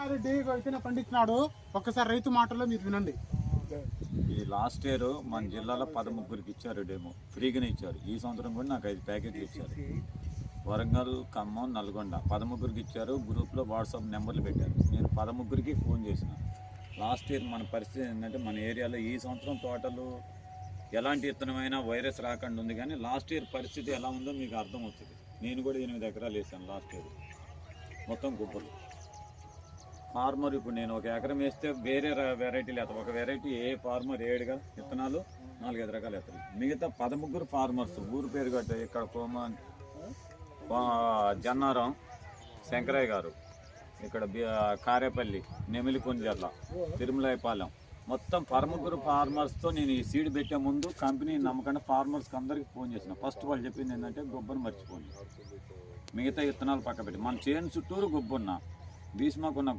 నరసింహారెడ్డి విత్తనం పండించినాడు ఒక్కసారి రైతు మాటల్లో మీరు వినండి. ఈ లాస్ట్ ఇయర్ మన జిల్లాలో పదముగ్గురికి ఇచ్చారు డేమో. ఫ్రీగానే ఇచ్చారు. ఈ సంవత్సరం కూడా నాకు ఐదు ప్యాకెట్లు ఇచ్చారు. వరంగల్ ఖమ్మం నల్గొండ పదముగ్గురికి ఇచ్చారు. గ్రూప్లో వాట్సాప్ నెంబర్లు పెట్టారు. నేను పదముగ్గురికి ఫోన్ చేసిన. లాస్ట్ ఇయర్ మన పరిస్థితి ఏంటంటే మన ఏరియాలో ఈ సంవత్సరం తోటలు ఎలాంటి విత్తనమైనా వైరస్ రాకుండా ఉంది కానీ లాస్ట్ ఇయర్ పరిస్థితి ఎలా ఉందో మీకు అర్థమవుతుంది. నేను కూడా ఎనిమిది ఎకరాలు వేసాను లాస్ట్ ఇయర్. మొత్తం గుబ్బలు ఫార్మర్ ఇప్పుడు నేను ఒక ఎకరం వేస్తే వేరే వెరైటీలు వేస్తాను ఒక వెరైటీ ఏ ఫార్మర్ ఏడుగా విత్తనాలు నాలుగైదు రకాలు వేస్తారు. మిగతా పదముగ్గురు ఫార్మర్స్ ఊరు పేరు కట్ట ఇక్కడ కోమ జన్నారం శంకరయ్య గారు ఇక్కడ కారేపల్లి నెమిలికొంజర్ల తిరుమలాయపాలెం మొత్తం పరముగ్గురు ఫార్మర్స్తో నేను ఈ సీడ్ పెట్టే ముందు కంపెనీ నమ్మకంగా ఫార్మర్స్కి అందరికీ ఫోన్ చేసిన. ఫస్ట్ వాళ్ళు చెప్పింది ఏంటంటే గొబ్బను మర్చిపోండి. మిగతా విత్తనాలు పక్క పెట్టి. మన చేను చుట్టూరు గొబ్బున్న భీష్మకున్న